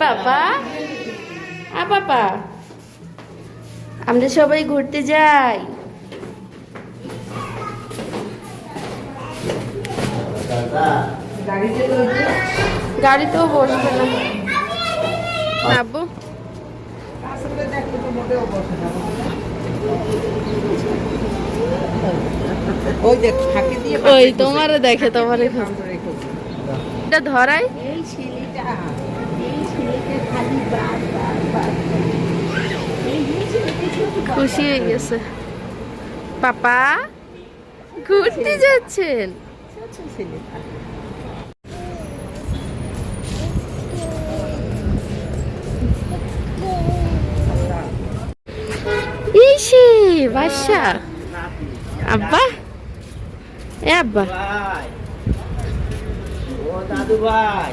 পাপা আ পাপা আমরা সবাই ঘুরতে যাই। গাড়িতেও বসবে না। আব্বু? ওই ফাঁকি দিয়ে ওই তোমারও দেখে তোমারই এটা ধরাই। এই ছেলেটা খুশি হয়ে গেছে। পাপা ঘুরতে যাচ্ছেন? ইসে বাসা আব্বা এ আব্বা। দাদু ভাই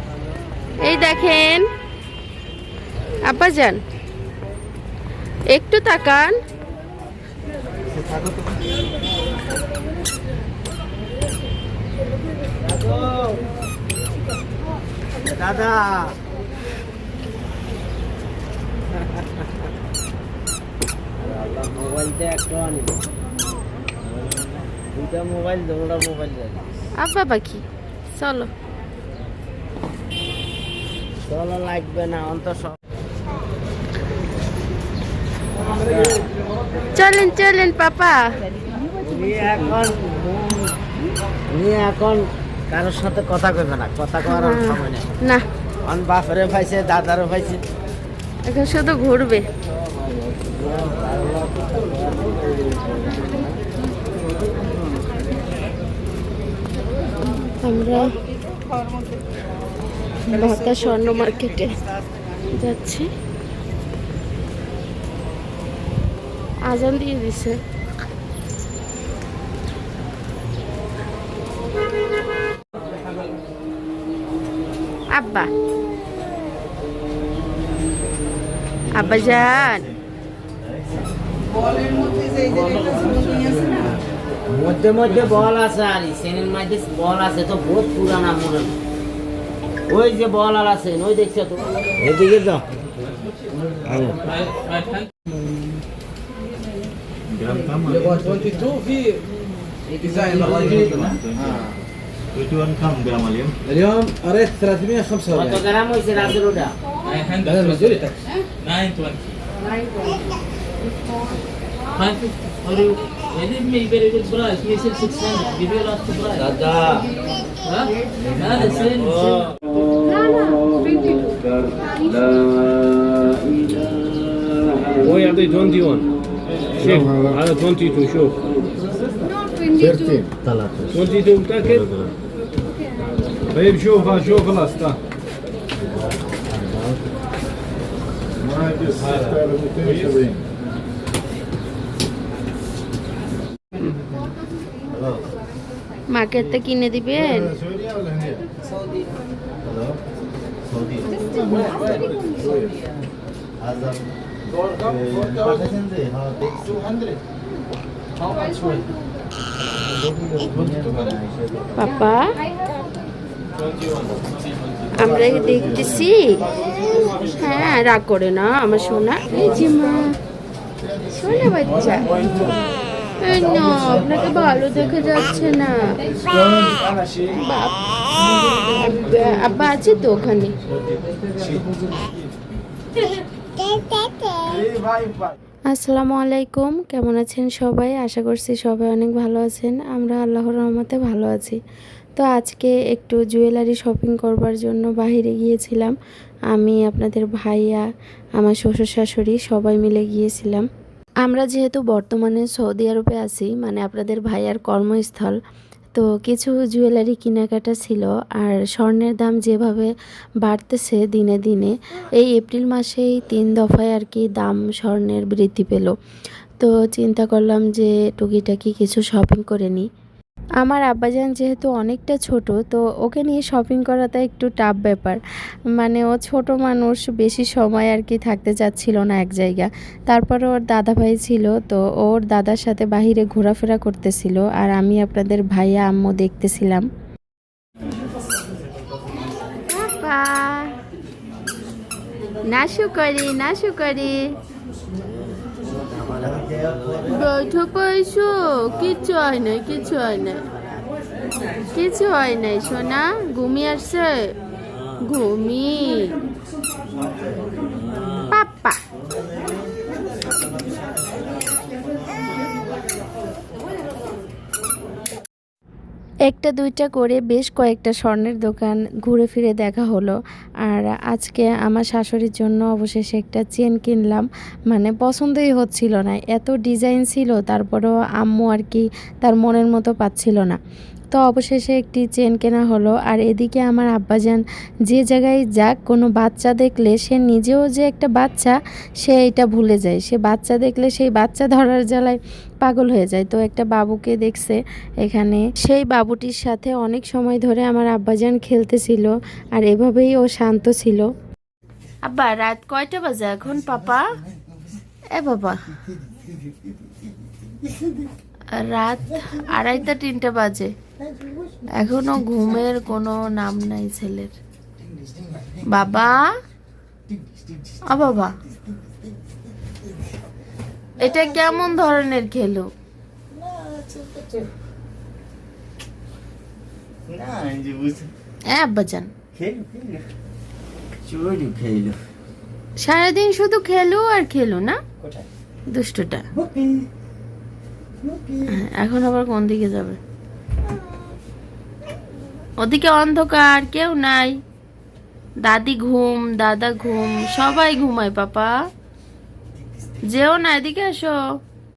এই দেখেন। আব্বা যান একটু তাকান। দাদা। মোবাইল আব্বা পাখি চলো। চলো লাগবে না অন্তর সব চলেন চলেন পাপা। এখন উনি এখন কারোর সাথে কথা কইবে না কথা কওয়ার সময় নেই। না। অন বাপরে পাইছে দাদারও পাইছে। এখন শুধু ঘুরবে। আমরা ভাতা স্বর্ণ মার্কেটে যাচ্ছি। আজান দিয়ে দিছে। আব্বা। আব্বা, যান। মধ্যে মধ্যে বল আছে আর সেনের মধ্যে বল আছে, তো বহুত পুরানা মনে। ওই যে বল আর আছে ওই দেখছো তো এদিকে তো يبغى 22 في ديزاين Tujuan kam gram alim? اليوم قريت কত 345 গ্রাম হয়েছে রাতের ওটা هذا المزوري تاكس 920. Five fifty. Or you, they give me very good price. We sell 600. Give you last price. দাদা Huh? Yeah, the same. O same. وهي يعطي 21 شوف هذا 22 شوف 13 22 متأكد؟ طيب شوفها شوف خلاص تعال মার্কেটটা কিনে দিবেন পাপা আমরা কি দেখতেছি হ্যাঁ রাগ করে না আমার শোনা এই যে বাচ্চা না আপনাকে ভালো দেখা যাচ্ছে না বাপ আব্বা- আছে তো ওখানে? আসসালামু আলাইকুম, কেমন আছেন সবাই? আশা করছি সবাই অনেক ভালো আছেন। আমরা আল্লাহর রহমতে ভালো আছি। তো আজকে একটু জুয়েলারি শপিং করবার জন্য বাইরে গিয়েছিলাম। আমি, আপনাদের ভাইয়া, আমার শ্বশুর শাশুড়ি সবাই মিলে গিয়েছিলাম। আমরা যেহেতু বর্তমানে সৌদি আরবে আছি মানে আপনাদের ভাইয়ার কর্মস্থল তো কিছু জুয়েলারি কেনাকাটা ছিল আর স্বর্ণের দাম যেভাবে বাড়তেছে দিনে দিনে, এই এপ্রিল মাসেই তিন দফায় আর কি দাম স্বর্ণের বৃদ্ধি পেল। তো চিন্তা করলাম যে টুকিটাকি কিছু শপিং করে নিই। আমার আব্বাজান যেহেতু অনেকটা ছোট, তো ওকে নিয়ে শপিং করাটা একটু টাফ ব্যাপার। মানে ও ছোট মানুষ, বেশি সময় আর কি থাকতে চাচ্ছিল না এক জায়গা। তারপরে ওর দাদা ভাই ছিল, তো ওর দাদার সাথে বাহিরে ঘোরাফেরা করতেছিল আর আমি আপনাদের ভাইয়া, আম্মু দেখতেছিলাম। নাশু করি নাশু করি। বৈঠক পাইছো কিছু হয় নাই কিছু হয় নাই। কিছু হয় নাই, সোনা। ঘুমিয়ে আসছে। ঘুমি। পাপ্পা। একটা দুইটা করে বেশ কয়েকটা স্বর্ণের দোকান ঘুরে ফিরে দেখা হলো। আর আজকে আমার শাশুড়ির জন্য অবশেষে একটা চেন কিনলাম। মানে পছন্দই হচ্ছিল না। এত ডিজাইন ছিল, তারপরেও আম্মু আর কি তার মনের মতো পাচ্ছিল না। তো অবশেষে একটি চেন কেনা হলো। আর এদিকে আমার আব্বাজান যে জায়গায় যাক, কোনো বাচ্চা দেখলে সে নিজেও যে একটা বাচ্চা, সে এটা ভুলে যায়। সে বাচ্চা দেখলে সেই বাচ্চা ধরার জ্বালায় পাগল হয়ে যায়। তো একটা বাবুকে দেখছে এখানে। সেই বাবুটির সাথে অনেক সময় ধরে আমার আব্বাজান খেলতেছিল আর এভাবেই ও শান্ত ছিল। আব্বা রাত কয়টা বাজে এখন পাপা? এ বাবা। রাত আড়াইটা তিনটা বাজে। এখনও ঘুমের কোনো নাম নাই ছেলের। বাবা? আ বাবা। এটা কেমন ধরনের খেলো? হ্যাঁ সারাদিন শুধু খেলো আর খেলো না? দুষ্টটা। হ্যাঁ, এখন আবার কোন দিকে যাবে? ওদিকে অন্ধকার কেউ নাই। দাদি ঘুম দাদা ঘুম সবাই ঘুমায় পাপা। যেও না এদিকে আসো